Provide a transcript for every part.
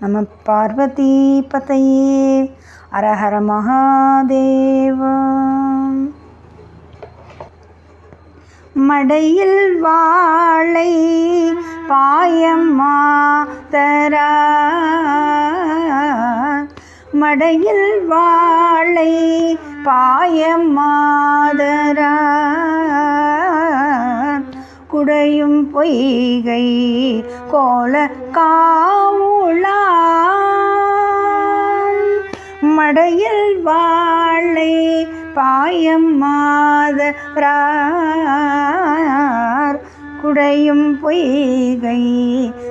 நம பார்வதி பதையே அரஹர மகாதேவா. மடையில் வாழை பாயம்மா தரா. மடையில் வாழை பாயமாதரா குடையும் பொய்கை கோல காவுளான் மடையில் வாழை பாயம் மாதரார். குடையும் பொய்கை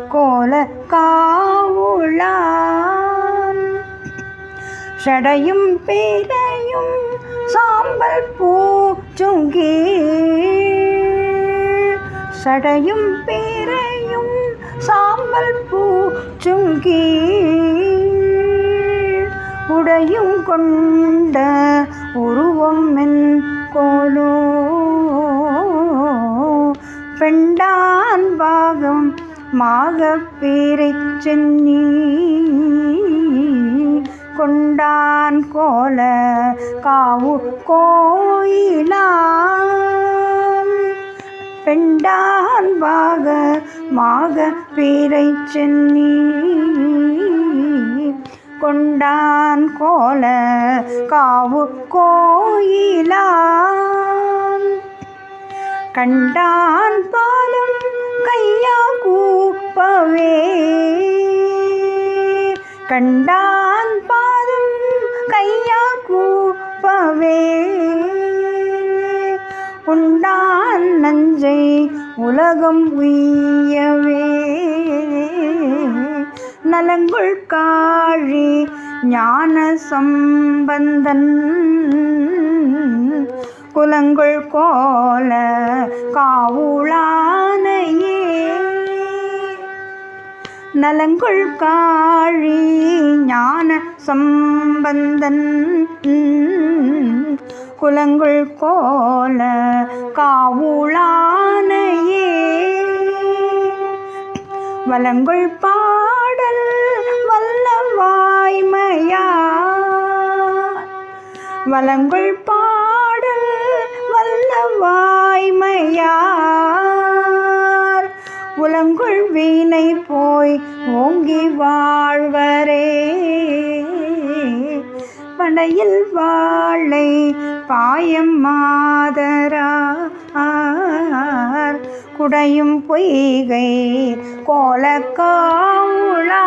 கோல காவுளான் ஷடையும் பேரையும் சாம்பல் பூ பூச்சுங்கி சடையும் பேரையும் சாம்பல் பூச்சுங்கி உடையும் கொண்ட உருவம் என் கோலோ. பெண்டான் பாகம் மாகப்பீரை சென்னி கொண்டான் கோல காவு கோயிலா. பெண்டான் பாக மாக பீரை சென்னி. கொண்டான் கோல காவு கோயிலாம் கண்டான் பாலும் கையா கூப்பவே. கண்டான் பாதம் கையா கூப்பவே. நஞ்சை உலகம் உய்யவே. நலங்குள் காழி ஞான சம்பந்தன். குலங்குள் கோல காவுளானையே. நலங்குள் காழி ஞான சம்பந்தன். குலங்குள் கோல காவுளானையே. வலங்குள் பாடல் வல்ல வாய்மையா வலங்குள் பாடல் வல்ல வாய்மையார் உலங்குள் வீணை போய் ஓங்கி வாழ்வரே. படையில் வாழை பாயம் மாதரார் குடையும் பொய்கை கோலக்காவுளா